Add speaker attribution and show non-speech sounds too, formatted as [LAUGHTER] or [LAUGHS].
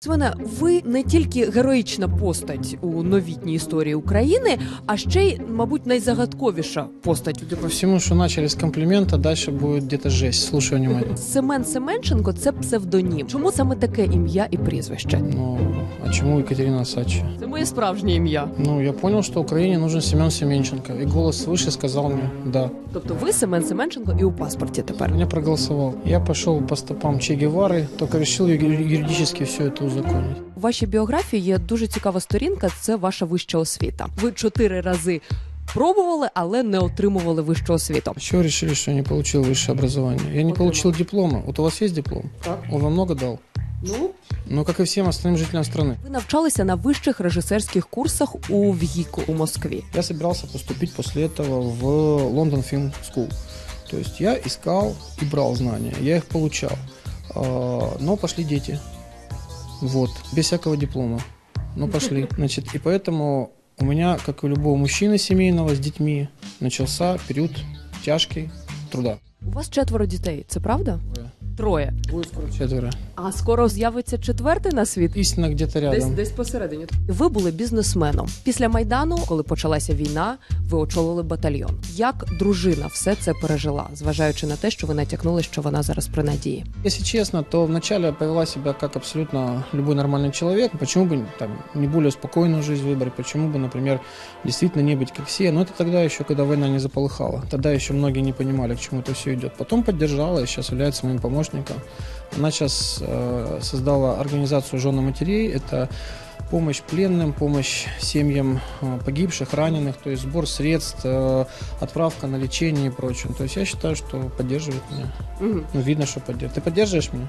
Speaker 1: Свена, ви не тільки героїчна постать у новітній історії України, а ще й, мабуть, найзагадковіша постать.
Speaker 2: Судя по всему, что начали с комплимента, дальше будет где-то жесть. Слушаю внимательно.
Speaker 1: Семен Семенченко це псевдонім. Чому саме таке ім'я і прізвище?
Speaker 2: Ну, а чему Екатерина Сачи?
Speaker 1: Це моє справжнє ім'я.
Speaker 2: Ну, я понял, что Украине нужен Семен Семенченко. И голос свыше сказал мне «да».
Speaker 1: Тобто ви Семен Семенченко і у паспорті тепер.
Speaker 2: Меня проголосовал. Я пошел по стопам Че Гевары, только решил ю- юридически все это узаконить.
Speaker 1: У вашій біографії є дуже цікава сторінка. Це ваша вища освіта. Ви чотири рази пробували, але не отримували вищу освіту.
Speaker 2: А чего решили, что я не получил высшее образование? Я не
Speaker 1: Вот
Speaker 2: получил диплома. Вот у вас есть диплом?
Speaker 1: Так.
Speaker 2: Он вам много дал?
Speaker 1: Ну
Speaker 2: Ну, как и всем остальным жителям страны.
Speaker 1: ви навчалися на вищих режисерських курсах у ВГІКу у Москві.
Speaker 2: Я собирался поступить после этого в Лондон Film School. То есть я искал и брал знания, я их получал. А, Но пошли дети. Вот, без всякого диплома. Ну, пошли. [LAUGHS] Значит, и поэтому у меня, как и у любого мужчины семейного с детьми, начался период тяжкий труда.
Speaker 1: У вас четверо дітей, це правда? Троє.
Speaker 2: Будет скоро четверо.
Speaker 1: А скоро з'явиться четвертий на світ.
Speaker 2: Истина где-то
Speaker 1: Десь
Speaker 2: рядом.
Speaker 1: десь посередині. Ви були бізнесменом. Після майдану, коли почалася війна, ви очолили батальйон. Як дружина все це пережила, зважаючи на те, що ви натякнули, що вона зараз при надії?
Speaker 2: Если честно, то вначале повела себя как абсолютно любой нормальный человек. Почему бы там, не более спокойную жизнь выбрать? Почему бы, например, действительно не быть как все? Но это тогда еще, когда война не заполыхала. Тогда еще многие не понимали, к чему это все идет. Потом поддержала и сейчас является моим помощником. Она сейчас э, создала организацию жены матерей. Это помощь пленным, помощь семьям э, погибших, раненых, то есть сбор средств, э, отправка на лечение и прочее. То есть я считаю, что поддерживает меня.
Speaker 1: Угу.
Speaker 2: Ну, видно, что поддерживает. Ты поддерживаешь меня?